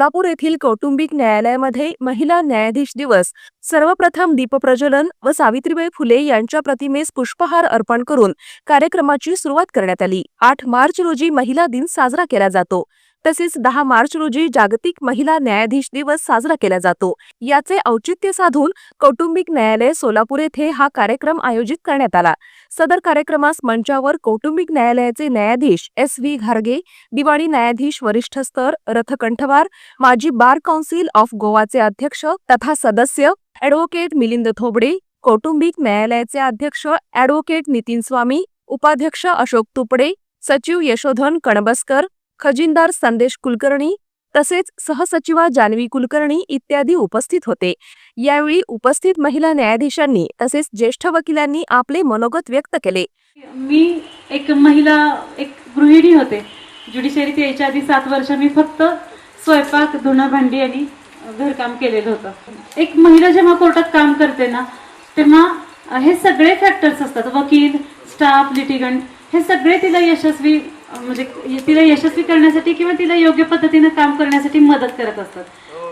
सोलापूर येथील कौटुंबिक न्यायालयामध्ये महिला न्यायाधीश दिवस सर्वप्रथम दीपप्रज्वलन व सावित्रीबाई फुले यांच्या प्रतिमेस पुष्पहार अर्पण करून कार्यक्रमाची सुरुवात करण्यात आली. आठ मार्च रोजी महिला दिन साजरा केला जातो. तसेच दहा मार्च रोजी जागतिक महिला न्यायाधीश दिवस साजरा केला जातो. याचे औचित्य साधून कौटुंबिक न्यायालय सोलापूर येथे हा कार्यक्रम आयोजित करण्यात आला. सदर कार्यक्रमास मंचावर कौटुंबिक न्यायालयाचे न्यायाधीश एस व्ही घारगे दिवाणी न्यायाधीश वरिष्ठ स्तर रथकंठवार माजी बार काउन्सिल ऑफ गोवाचे अध्यक्ष तथा सदस्य ॲडव्होकेट मिलिंद थोबडे कौटुंबिक न्यायालयाचे अध्यक्ष ॲडव्होकेट नितीन स्वामी उपाध्यक्ष अशोक तुपडे सचिव यशोधन कणबसकर खजिनदार संदेश कुलकर्णी तसेच सहसचिवा जानवी कुलकर्णी इत्यादी उपस्थित होते. यावेळी उपस्थित महिला न्यायाधीशांनी तसेच ज्येष्ठ वकिलांनी आपले मनोगत व्यक्त केले. मी एक महिला एक गृहिणी होते. ज्युडिशरीत यायच्या आधी सात वर्ष मी फक्त स्वयंपाक धुणं भांडी आणि घरकाम केलेलं होतं. एक महिला जेव्हा कोर्टात काम करते ना तेव्हा हे सगळे फॅक्टर्स असतात. वकील स्टाफ लिटिगंट हे सगळे तिला यशस्वी म्हणजे तिला यशस्वी करण्यासाठी किंवा तिला योग्य पद्धतीनं काम करण्यासाठी मदत करत असतात.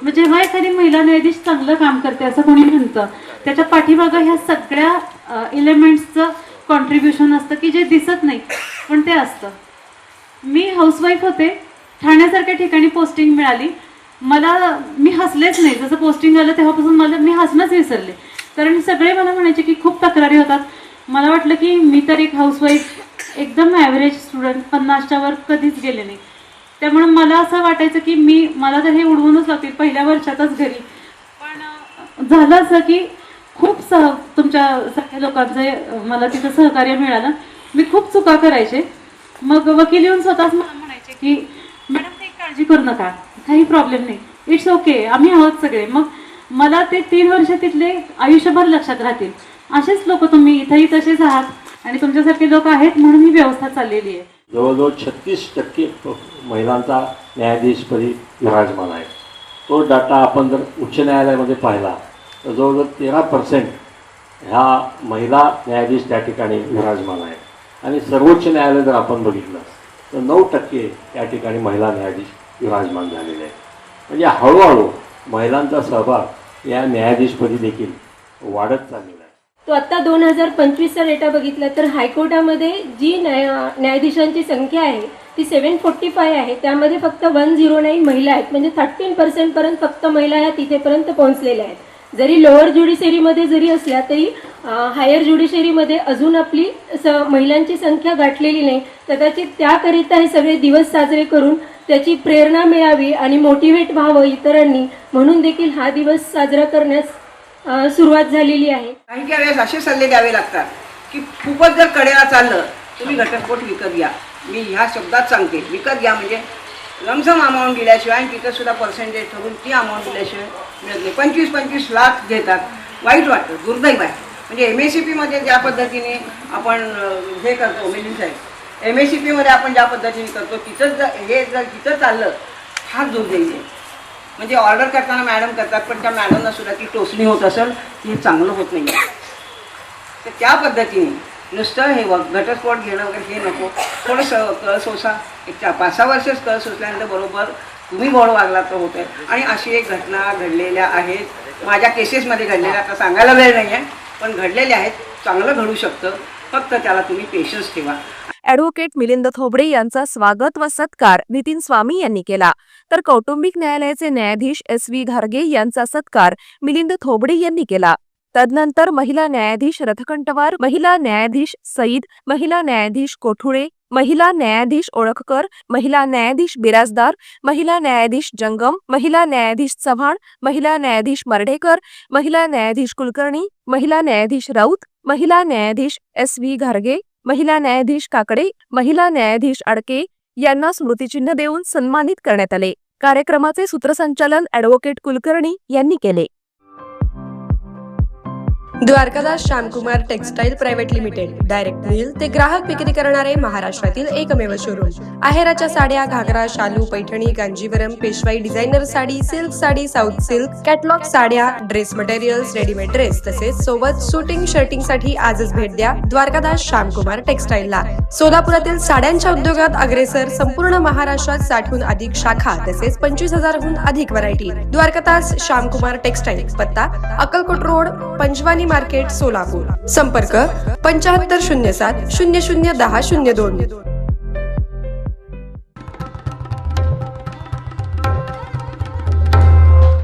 म्हणजे जेव्हा एखादी महिला न्यायाधीश चांगलं काम करते असं कोणी म्हणतं. त्याच्या पाठीमागं ह्या सगळ्या इलेमेंट्सचं कॉन्ट्रीब्युशन असतं की जे दिसत नाही पण ते असतं. मी हाऊसवाईफ होते. ठाण्यासारख्या ठिकाणी पोस्टिंग मिळाली. मला मी हसलेच नाही. जसं पोस्टिंग आलं तेव्हापासून मला मी हसणंच विसरले. कारण सगळे मला म्हणायचे की खूप तक्रारी होतात. मला वाटलं की मी तर एक हाऊसवाईफ एकदम ॲव्हरेज स्टुडंट पन्नासच्या वर कधीच गेले नाही. त्यामुळे मला असं वाटायचं की मी मला तर हे उडवूनच लागतील पहिल्या वर्षातच घरी. पण झालं असं की खूप सह तुमच्या सगळ्या लोकांचं मला तिथं सहकार्य मिळालं. मी खूप चुका करायचे. मग वकील येऊन स्वतःच मला म्हणायचे की मॅडम काही काळजी करू नका. काही प्रॉब्लेम नाही. इट्स ओके आम्ही आहोत सगळे. मग मला ते तीन वर्ष तिथले आयुष्यभर लक्षात राहतील. असेच लोक तुम्ही. इथंही तसेच आहात. आणि तुमच्यासारखे लोक आहेत म्हणून ही व्यवस्था चाललेली आहे. जवळजवळ छत्तीस टक्के महिलांचा न्यायाधीशपदी विराजमान आहे. तो डाटा आपण जर उच्च न्यायालयामध्ये पाहिला तर जवळजवळ तेरा पर्सेंट ह्या महिला न्यायाधीश त्या ठिकाणी विराजमान आहेत आणि सर्वोच्च न्यायालय जर आपण बघितलं तर नऊ टक्के त्या ठिकाणी महिला न्यायाधीश विराजमान झालेले आहेत. म्हणजे हळूहळू महिलांचा सहभाग या न्यायाधीशपदी देखील वाढत चाललेला आहे. तो आत्ता दोन हजार पंचवीसचा डेटा बघितला तर हायकोर्टामध्ये जी न्याय न्यायाधीशांची संख्या आहे ती सेवन फोर्टी फाय आहे. त्यामध्ये फक्त वन झिरो नाईन महिला आहेत. म्हणजे थर्टीन पर्सेंटपर्यंत फक्त महिला ह्या तिथेपर्यंत पोहोचलेल्या आहेत. जरी लोअर ज्युडिशरीमध्ये जरी असल्या तरी हायर ज्युडिशरीमध्ये अजून आपली स महिलांची संख्या गाठलेली नाही. कदाचित त्याकरिता हे सगळे दिवस साजरे करून त्याची प्रेरणा मिळावी आणि मोटिवेट व्हावं इतरांनी. म्हणून देखील हा दिवस साजरा करण्यास सुरुवात झालेली आहे. काही काही वेळेस असे सल्ले द्यावे लागतात की खूपच जर कडेला चाललं तुम्ही घटस्फोट विकत घ्या. मी ह्या शब्दात सांगते. विकत घ्या म्हणजे लमसम अमाऊंट दिल्याशिवाय आणि तिथं सुद्धा पर्सेंटेज ठरून ती अमाऊंट दिल्याशिवाय मिळत नाही. पंचवीस पंचवीस लाख घेतात. वाईट वाटतं. दुर्दैव आहे. म्हणजे एम एस सी पीमध्ये ज्या पद्धतीने आपण हे करतो मिलिंद साहेब एम एस सी पीमध्ये आपण ज्या पद्धतीने करतो तिथंच जर हे जर तिथं चाललं फार दुर्दैव आहे. म्हणजे ऑर्डर करताना मॅडम करतात पण त्या मॅडमना सुद्धा ती टोचणी होत असेल ती हे चांगलं होत नाही तर त्या पद्धतीने नुसतं हे व- घटस्फोट घेणं वगैरे हे नको. थोडंसं कळ सोसा. एक चार पाच सहा वर्षच कळ सोसल्यानंतर बरोबर तुम्ही गोड वागला तर होतं आणि अशी एक घटना घडलेल्या आहेत. माझ्या केसेसमध्ये घडलेल्या आता सांगायला वेळ नाही आहे पण घडलेल्या आहेत. चांगलं घडू शकतं. फक्त त्याला तुम्ही पेशन्स ठेवा. ॲडव्होकेट मिलिंद थोबडे यांचा स्वागत व सत्कार नितीन स्वामी यांनी केला तर कौटुंबिक न्यायालयाचे न्यायाधीश एस व्ही घारगे यांचा सत्कार मिलिंद थोबडे यांनी केला तदनंतर महिला न्यायाधीश रथकंठवार महिला न्यायाधीश सईद महिला न्यायाधीश कोठुळे महिला न्यायाधीश ओळखकर महिला न्यायाधीश बिराजदार महिला न्यायाधीश जंगम महिला न्यायाधीश चव्हाण महिला न्यायाधीश मर्ढेकर महिला न्यायाधीश कुलकर्णी महिला न्यायाधीश राऊत महिला न्यायाधीश एस व्ही घारगे महिला न्यायाधीश काकडे महिला न्यायाधीश अडके यांना स्मृतिचिन्ह देऊन सन्मानित करण्यात आले. कार्यक्रमाचे सूत्रसंचालन अॅडव्होकेट कुलकर्णी यांनी केले. Dwarkadas Shyamkumar textile private limited. Direct mill ते ग्राहक विक्री करणारे महाराष्ट्रातील एकमेव शोरूम आहेराच्या साड्या घागरा शालू पैठणी गांजीवरम पेशवाई designer sari silk sari south silk catalogue साड्या ड्रेस मटेरियल्स रेडीमेड ड्रेस तसेच सोबत शूटिंग शर्टिंगसाठी आजच भेट द्या द्वारकादास श्यामकुमार टेक्सटाईलला सोलापुरातील साड्यांच्या उद्योगात अग्रेसर संपूर्ण महाराष्ट्रात साठहून अधिक शाखा तसेच पंचवीस हजारहून अधिक व्हरायटी द्वारकादास श्यामकुमार टेक्सटाईल पत्ता अक्कलकोट रोड पंचवानी मार्केट सोलापूर. संपर्क पंच्याहत्तर शून्य सात शून्य शून्य दहा शून्य दोन.